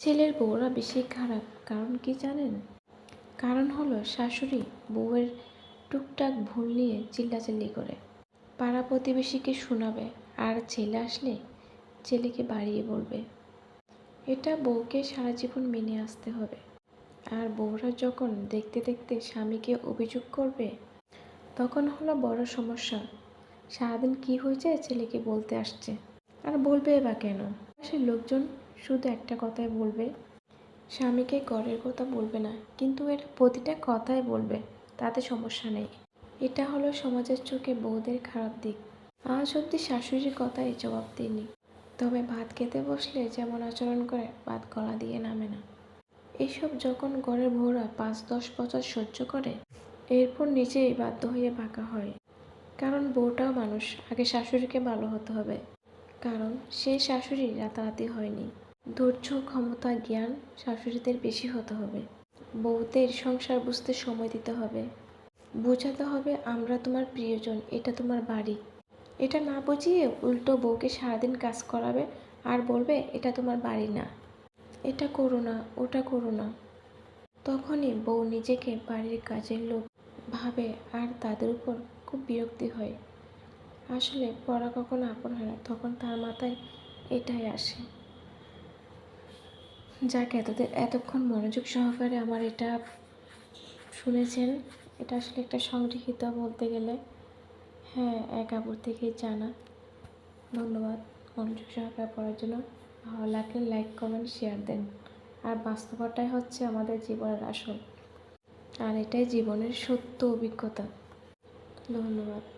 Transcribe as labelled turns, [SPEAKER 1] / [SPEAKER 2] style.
[SPEAKER 1] ছেলের বউরা বেশি খারাপ, কারণ কি জানেন? কারণ হলো শাশুড়ি বউয়ের টুকটাক ভুল নিয়ে চিল্লাচিল্লি করে। পাড়া প্রতিবেশীকে শোনাবে আর ছেলে আসলে ছেলেকে বাড়িয়ে বলবে। এটা বউকে সারা জীবন মেনে আসতে হবে। আর বউরা যখন দেখতে দেখতে স্বামীকে অভিযোগ করবে, তখন হলো বড় সমস্যা। সারাদিন কি হয়েছে ছেলেকে বলতে আসছে? আর বলবে বা কেন? সে লোকজন শুধু একটা কথাই বলবে। স্বামীকে ঘরের কথা বলবে না, কিন্তু এটা প্রতিটা কথাই বলবে, তাতে সমস্যা নেই। এটা হলো সমাজের চোখে বউদের খারাপ দিক। আজ অব্দি শাশুড়ির কথাই জবাব দিইনি। তবে ভাত খেতে বসলে যেমন আচরণ করে, ভাত গলা দিয়ে নামে না। এইসব যখন ঘরের বউরা পাঁচ দশ বছর সহ্য করে, এরপর নিজেই বাধ্য হয়ে বাঁকা হয়। কারণ বউটাও মানুষ, আগে শাশুড়িকে ভালো হতে হবে। কারণ সেই শাশুড়ি রাতারাতি হয়নি। ধৈর্য, ক্ষমতা, জ্ঞান শাশুড়িদের বেশি হতে হবে। বউদের সংসার বুঝতে সময় দিতে হবে। বোঝাতে হবে, আমরা তোমার প্রিয়জন, এটা তোমার বাড়ি। এটা না বুঝিয়ে উল্টো বউকে সারাদিন কাজ করাবে আর বলবে, এটা তোমার বাড়ি না। এটা করো না, ওটা করো না। তখনই বউ নিজেকে বাড়ির কাজের লোক ভাবে আর তাদের উপর খুব বিরক্তি হয়। আসলে পড়া কখনো আপন হয় না, তখন তার মাথায় এটাই আসে। যাক এতদের এতক্ষণ মনোযোগ সহকারে আমার এটা শুনেছেন। এটা আসলে একটা সংগৃহীত বলতে গেলে। হ্যাঁ এক আপুর থেকেই জানা। ধন্যবাদ মনোযোগ সহকারে পড়ার জন্য। ভালো লাগলে লাইক কমেন্ট শেয়ার দেন। আর বাস্তবতাই হচ্ছে আমাদের জীবনের আসল। আর এটাই জীবনের সত্য অভিজ্ঞতা। ধন্যবাদ।